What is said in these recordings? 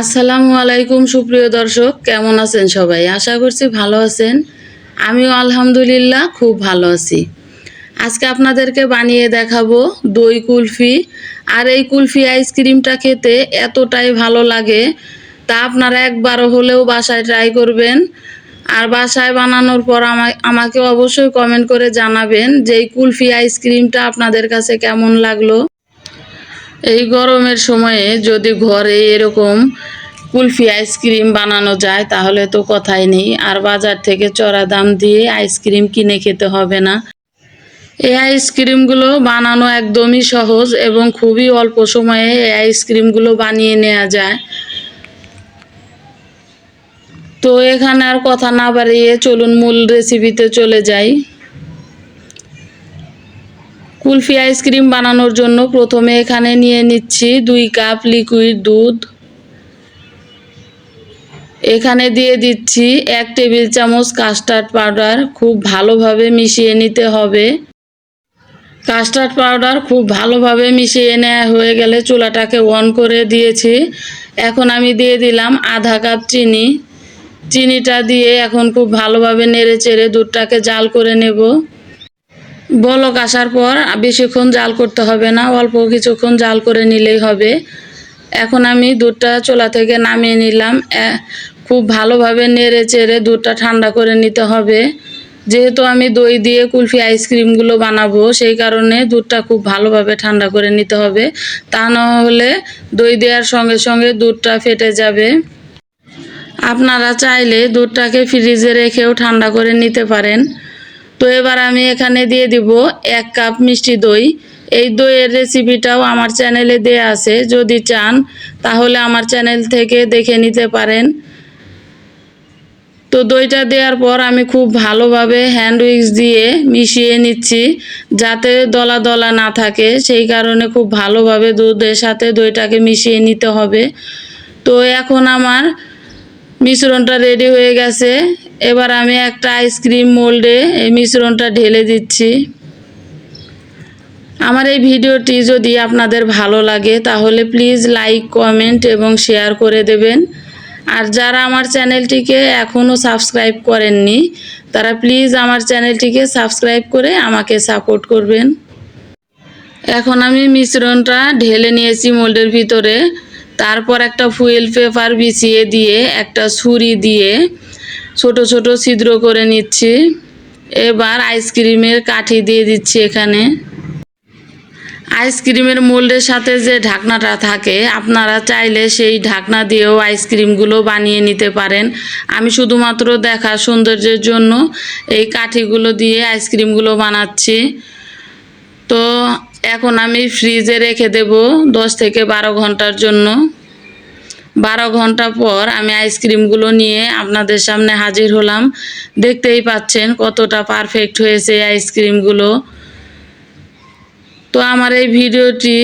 আসসালামু আলাইকুম, সুপ্রিয় দর্শক। কেমন আছেন সবাই? আশা করছি ভালো আছেন। আমিও আলহামদুলিল্লাহ খুব ভালো আছি। আজকে আপনাদেরকে বানিয়ে দেখাবো দই কুলফি। আর এই কুলফি আইসক্রিমটা খেতে এতটাই ভালো লাগে তা আপনারা একবারও হলেও বাসায় ট্রাই করবেন। আর বাসায় বানানোর পর আমা- আমাকে অবশ্যই কমেন্ট করে জানাবেন যে এই কুলফি আইসক্রিমটা আপনাদের কাছে কেমন লাগল। এই গরমের সময়ে যদি ঘরে এরকম কুলফি আইসক্রিম বানানো যায়, তাহলে তো কথাই নেই। আর বাজার থেকে চড়া দাম দিয়ে আইসক্রিম কিনে খেতে হবে না। এই আইসক্রিমগুলো বানানো একদমই সহজ এবং খুবই অল্প সময়ে এই আইসক্রিমগুলো বানিয়ে নেওয়া যায়। তো এখানে আর কথা না বাড়িয়ে চলুন মূল রেসিপিতে চলে যাই। কুলফি আইসক্রিম বানানোর জন্য প্রথমে এখানে নিয়ে নিচ্ছি দুই কাপ লিকুইড দুধ। এখানে দিয়ে দিচ্ছি এক টেবিল চামচ কাস্টার্ড পাউডার, খুব ভালোভাবে মিশিয়ে নিতে হবে। কাস্টার্ড পাউডার খুব ভালোভাবে মিশিয়ে নেওয়া হয়ে গেলে চুলাটাকে অন করে দিয়েছি। এখন আমি দিয়ে দিলাম আধা কাপ চিনি। চিনিটা দিয়ে এখন খুব ভালোভাবে নেড়ে চেড়ে দুধটাকে জাল করে নেব। বলক আসার পর বেশিক্ষণ জাল করতে হবে না, অল্প কিছুক্ষণ জাল করে নিলেই হবে। এখন আমি দুধটা চোলা থেকে নামিয়ে নিলাম। খুব ভালোভাবে নেড়ে চেড়ে দুধটা ঠান্ডা করে নিতে হবে। যেহেতু আমি দই দিয়ে কুলফি আইসক্রিমগুলো বানাবো, সেই কারণে দুধটা খুব ভালোভাবে ঠান্ডা করে নিতে হবে। তা না হলে দই দেওয়ার সঙ্গে সঙ্গে দুধটা ফেটে যাবে। আপনারা চাইলে দুধটাকে ফ্রিজে রেখেও ঠান্ডা করে নিতে পারেন। তো এবার আমি এখানে দিয়ে দিব এক কাপ মিষ্টি দই। এই দইয়ের রেসিপিটাও আমার চ্যানেলে দেয়া আছে, যদি চান তাহলে আমার চ্যানেল থেকে দেখে নিতে পারেন। তো দইটা দেওয়ার পর আমি খুব ভালোভাবে হ্যান্ড উইক্স দিয়ে মিশিয়ে নিচ্ছি, যাতে দলা দলা না থাকে। সেই কারণে খুব ভালোভাবে দুধের সাথে দইটাকে মিশিয়ে নিতে হবে। তো এখন আমার মিশ্রণটা রেডি হয়ে গেছে। এবার আমি একটা আইসক্রিম মোল্ডে এই মিশ্রণটা ঢেলে দিচ্ছি। আমার এই ভিডিওটি যদি আপনাদের ভালো লাগে, তাহলে প্লিজ লাইক কমেন্ট এবং শেয়ার করে দেবেন। আর যারা আমার চ্যানেলটিকে এখনও সাবস্ক্রাইব করেননি, তারা প্লিজ আমার চ্যানেলটিকে সাবস্ক্রাইব করে আমাকে সাপোর্ট করবেন। এখন আমি মিশ্রণটা ঢেলে নিয়েছি মোল্ডের ভিতরে। তারপর একটা ফুয়েল পেপার বিছিয়ে দিয়ে, একটা ছুরি দিয়ে ছোট ছোট ছিদ্র করে নিচ্ছি। এবার আইসক্রিমের কাঠি দিয়ে দিচ্ছি এখানে। আইসক্রিমের মোল্ডের সাথে যে ঢাকনাটা থাকে, আপনারা চাইলে সেই ঢাকনা দিয়েও আইসক্রিমগুলো বানিয়ে নিতে পারেন। আমি শুধুমাত্র দেখা সৌন্দর্যের জন্য এই কাঠিগুলো দিয়ে আইসক্রিমগুলো বানাচ্ছি। তো এখন আমি ফ্রিজে রেখে দেব দশ থেকে বারো ঘণ্টার জন্য। বারো ঘণ্টা পর আমি আইসক্রিমগুলো নিয়ে আপনাদের সামনে হাজির হলাম। দেখতেই পাচ্ছেন কতটা পারফেক্ট হয়েছে এই আইসক্রিমগুলো তো আমার এই ভিডিওটি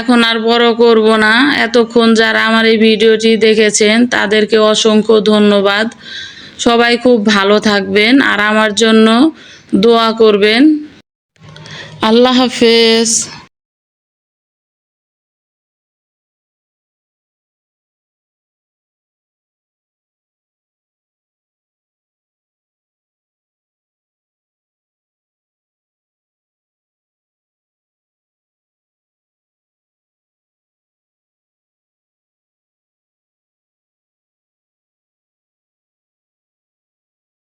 এখন আর বড় করব না। এতক্ষণ যারা আমার এই ভিডিওটি দেখেছেন, তাদেরকে অসংখ্য ধন্যবাদ। সবাই খুব ভালো থাকবেন আর আমার জন্য দোয়া করবেন। আল্লাহ হাফেজ।